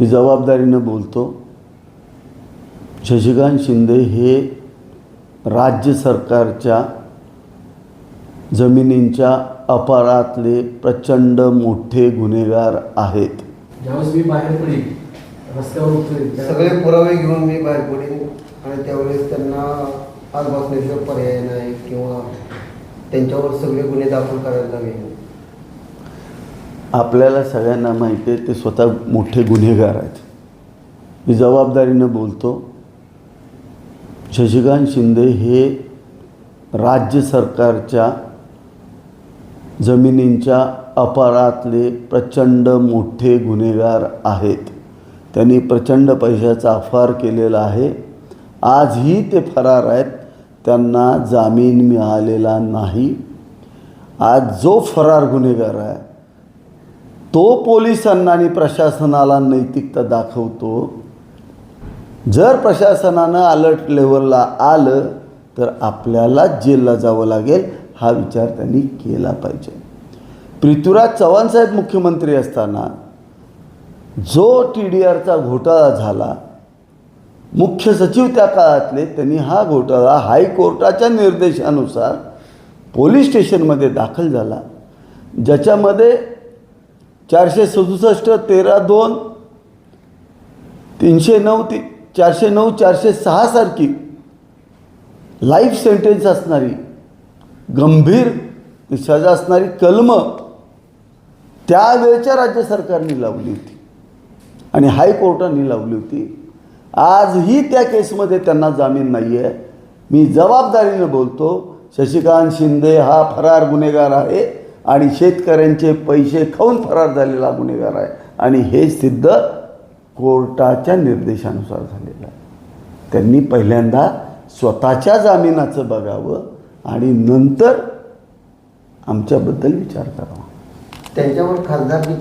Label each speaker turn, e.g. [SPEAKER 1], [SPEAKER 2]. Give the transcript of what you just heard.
[SPEAKER 1] मी जबाबदारीनं बोलतो शशिकांत शिंदे हे राज्य सरकारच्या जमिनींच्या अपरातले प्रचंड मोठे गुन्हेगार आहेत.
[SPEAKER 2] ज्यावेळेस मी बाहेर पडेल रस्त्यावर उतरेल त्या-
[SPEAKER 3] सगळे पुरावे घेऊन मी बाहेर पडेन आणि त्यावेळेस त्यांना आज बसण्याशिवाय पर्याय नाही किंवा त्यांच्यावर सगळे गुन्हे दाखल करायला लागेल
[SPEAKER 1] आपल्याला सगळ्यांना माहिती आहे ते स्वतः मोठे गुन्हेगार आहेत. मी जबाबदारीनं बोलतो शशिकांत शिंदे हे राज्य सरकारच्या जमिनींच्या अपरातले प्रचंड मोठे गुन्हेगार आहेत. त्यांनी प्रचंड पैशाचा अफार केलेला आहे. आजही ते फरार आहेत त्यांना जामीन मिळालेला नाही. आज जो फरार गुन्हेगार आहे तो पोलिसांना आणि प्रशासनाला नैतिकता दाखवतो. जर प्रशासनानं अलर्ट लेवलला आलं तर आपल्याला जेलला जावं लागेल हा विचार त्यांनी केला पाहिजे. पृथ्वीराज चव्हाणसाहेब मुख्यमंत्री असताना जो टी डी आरचा घोटाळा झाला मुख्य सचिव त्या काळातले त्यांनी हा घोटाळा हायकोर्टाच्या निर्देशानुसार पोलीस स्टेशनमध्ये दाखल झाला. ज्याच्यामध्ये चारशे सदुसष्ट तेरा दोन तीनशे नऊ ती चारशे नऊ चारशे सहासारखी लाईफ सेंटेन्स असणारी गंभीर सजा असणारी कलमं त्यावेळच्या राज्य सरकारने लावली होती. आणि हायकोर्टाने लावली होती. आजही त्या केसमध्ये त्यांना जामीन नाही आहे मी जबाबदारीनं बोलतो शशिकांत शिंदे हा फरार गुन्हेगार आहे. आणि शेतकऱ्यांचे पैसे खाऊन फरार झालेला गुन्हेगार आहे. आणि हे सिद्ध कोर्टाच्या निर्देशानुसार झालेलं आहे. त्यांनी पहिल्यांदा स्वतःच्या जामिनाचं बघावं आणि नंतर आमच्याबद्दल विचार करावा.
[SPEAKER 3] त्यांच्यावर खासदारकीचे